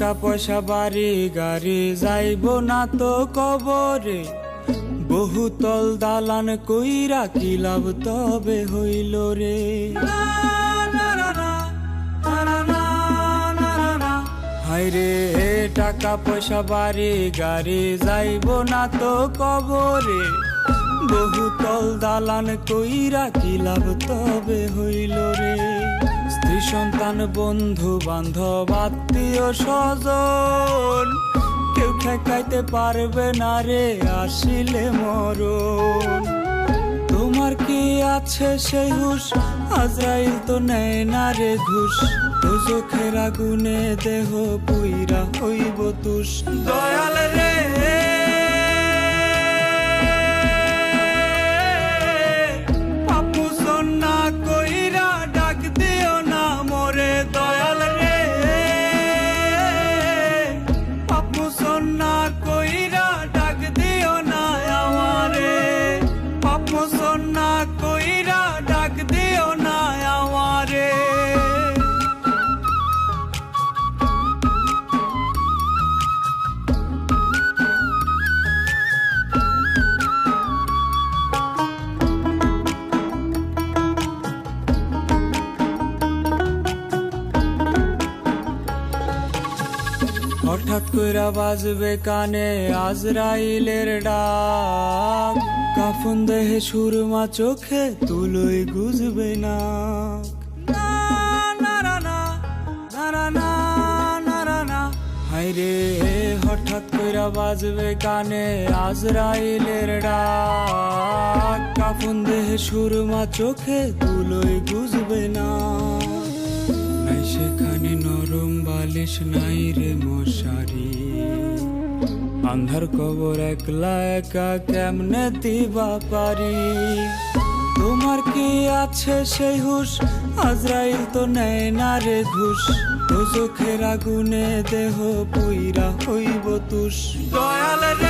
টাকা পয়সা, বাড়ি, গাড়ি যাইব না তো কবরে। বহুতল দালান কইরা কি লাভ তবে হইল রে। হাইরে টাকা পয়সা, বাড়ি, গাড়ি যাইব না তো কবরে। বহুতল দালান কইরা কি লাভ তবে হইল রে। সন্তান, বন্ধু, বান্ধব, আত্মীয়, স্বজন। কেউ ঠেকাইতে পারবে না রে, আসিলে মরণ। তোমার কি আছে সেই হুশ? আজরাইল তো নেয় না রে ঘুষ। তো চোখের আগুনে দেহ পুইরা হইব তুষ। দয়াল হঠাৎ কইরা বাজবে কানে আজরাইলের ডাক। কাফন দেহে সুরমা চোখে তুলোই গুজবে না হাইরে হঠাৎ কইরা বাজবে কানে আজরাইলের ডাক। কাফন দেহে সুরমা চোখে তুলোই গুজবে না সেখানে নরম বালিশ নাই রে মশারি। আন্ধার কবর একলা একা কেমনে দিবা পারি? তোমার কি আছে সেই হুশ? আজরাইল তো নেয় না রে ঘুষ। তো চোখের আগুনে দেহ পুইরা হইব তুষ। দয়াল রে